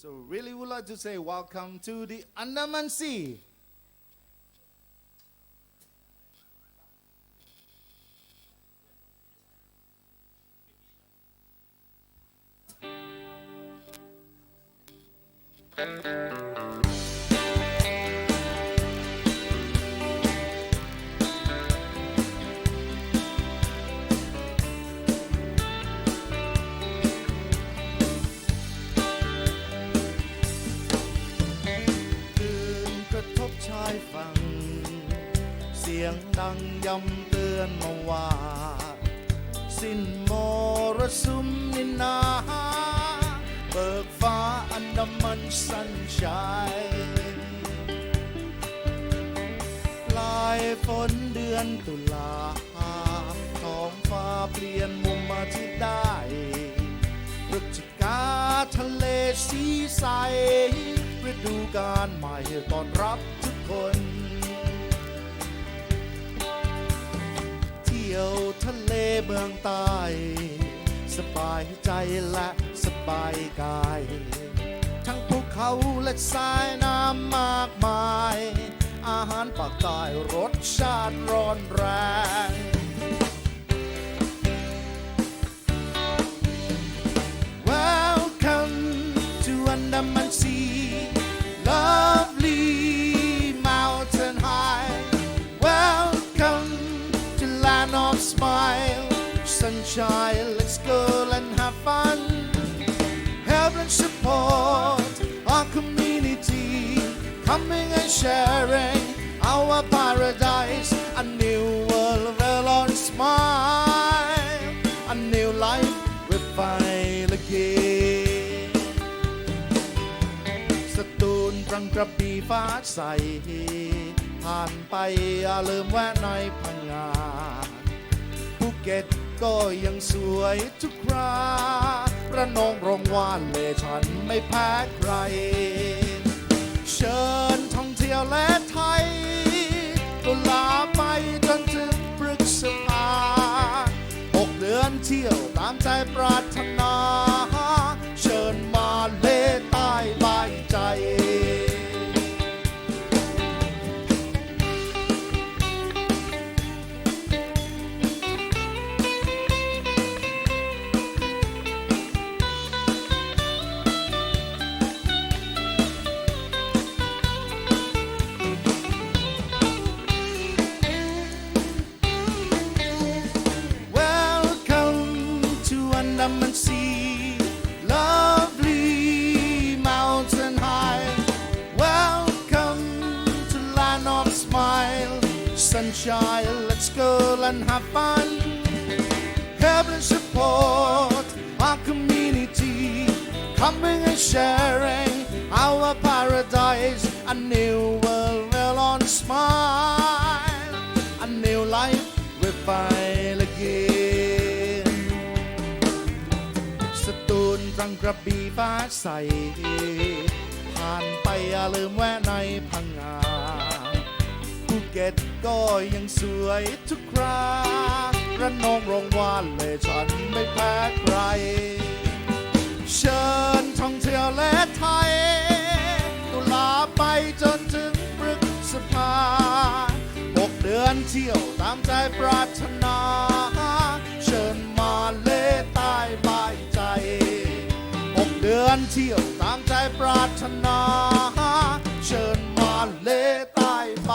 So really would like to say welcome to the Andaman Sea. สียงดังย้ำเตือนมาว่า สิ้นมรสุมนินนาเบิกฟ้าอันดำมันสันชายลายฝนเดือนตุลาท้องฟ้าเปลี่ยนมุมมาที่ได้พฤศจิกาทะเลสีใสฤดูกาลใหม่ต้อนรับทุกคน ทะเลเมืองใต้สบายใจและสบายกาย ทั้งภูเขาและสายน้ำมากมาย อาหารปากใต้รสชาติร้อนแรง sharing our paradise. A new world well on smile, a new life we find again. สตูลตรังกระปีฟ้าใส ผ่านไปอย่าลืมแวะในพังงาภูเก็ตก็ยังสวยทุกคราระนองโรงวานเลฉันไม่แพ้ใคร เชิญ นา to Andaman Sea, lovely mountain high. Welcome to land of smile, sunshine. Let's go and have fun. And support our community, coming and sharing our paradise. A new world will on smile, a new life รังกระบี่ฟ้าใส ผ่านไปอย่าลืมแวะในพังงาภูเก็ตก็ยังสวยทุกคราระนองโรงวานเลยฉันไม่แพ้ใคร เชิญท่องเที่ยวและไทย ตุลาไปจนถึงพฤษภาหกเดือนเที่ยวตามใจปรารถนา กันเที่ยวตามใจปรารถนา เชิญมาเลใต้ใบ